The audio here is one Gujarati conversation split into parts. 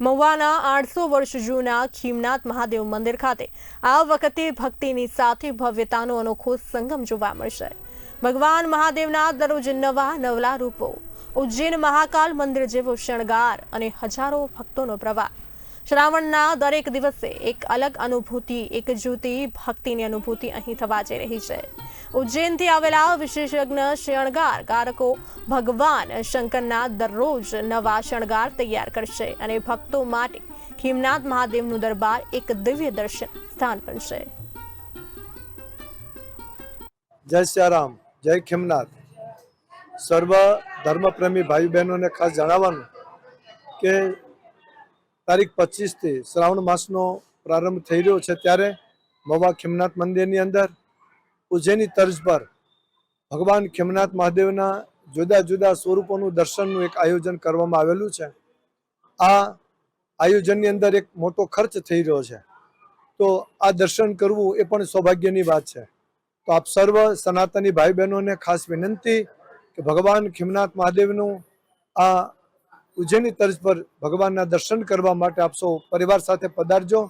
મહુવાના આઠસો વર્ષ જૂના ખીમનાથ મહાદેવ મંદિર ખાતે આ વખતે ભક્તિની સાથે ભવ્યતાનો અનોખો સંગમ જોવા મળશે. ભગવાન મહાદેવના દરરોજ નવા નવલા રૂપો, ઉજ્જૈન મહાકાલ મંદિર જેવો શણગાર અને હજારો ભક્તોનો પ્રવાહ શ્રાવણના દરેક દિવસે એક અલગ અનુભૂતિ, એક જુદી ભક્તિની અનુભૂતિ અહીં થવા જઈ રહી છે. ઉજ્જૈનથી આવેલા વિશેષજ્ઞ શણગાર કારકો ભગવાન શંકરના દરરોજ નવા શણગાર તૈયાર કરશે અને ભક્તો માટે ખીમનાથ મહાદેવનું દરબાર એક દિવ્ય દર્શન સ્થાન બનશે. જય સિયારામ જય ખીમનાથ. સર્વ ધર્મપ્રેમી ભાઈ બહેનોને ખાસ જણાવવાનું કે તારીખ પચીસથી શ્રાવણ માસનો પ્રારંભ થઈ રહ્યો છે ત્યારે મવા ખેમનાથ મંદિરની અંદર ઉજ્જૈની તર્જ પર ભગવાન ખેમનાથ મહાદેવના જુદા જુદા સ્વરૂપોનું દર્શનનું એક આયોજન કરવામાં આવેલું છે. આ આયોજનની અંદર એક મોટો ખર્ચ થઈ રહ્યો છે. તો આ દર્શન કરવું એ પણ સૌભાગ્યની વાત છે. તો આપ સર્વ સનાતની ભાઈ બહેનોને ખાસ વિનંતી કે ભગવાન ખીમનાથ મહાદેવનું આ ઉજ્જૈની તર્જ પર ભગવાનના દર્શન કરવા માટે આપ સૌ પરિવાર સાથે પધારજો.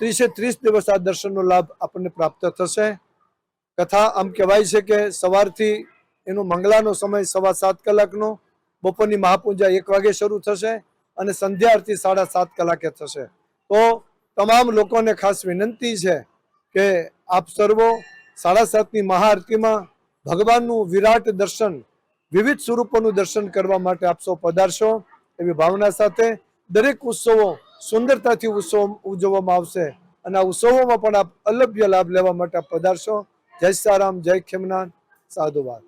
ત્રીસે ત્રીસ દિવસ આ દર્શનનો લાભ આપણને પ્રાપ્ત થશે. કથા આમ કહેવાય છે કે સવારથી એનો મંગલાનો સમય સવા સાત કલાકનો, બપોરની મહાપૂજા એક વાગે શરૂ થશે અને સંધ્યા આરતી સાડા સાત કલાકે થશે. તો તમામ લોકોને ખાસ વિનંતી છે કે આપ સર્વો સાડા સાતની મહાઆરતીમાં ભગવાનનું વિરાટ દર્શન વિવિધ સ્વરૂપોનું દર્શન કરવા માટે આપ સૌ પધારશો એવી ભાવના સાથે દરેક ઉત્સવો સુંદરતાથી ઉત્સવ ઉજવવામાં આવશે અને આ ઉત્સવોમાં પણ આપ અલભ્ય લાભ લેવા માટે પધારશો. જય સારામ, જય ખેમનાથ સાધુવાદ.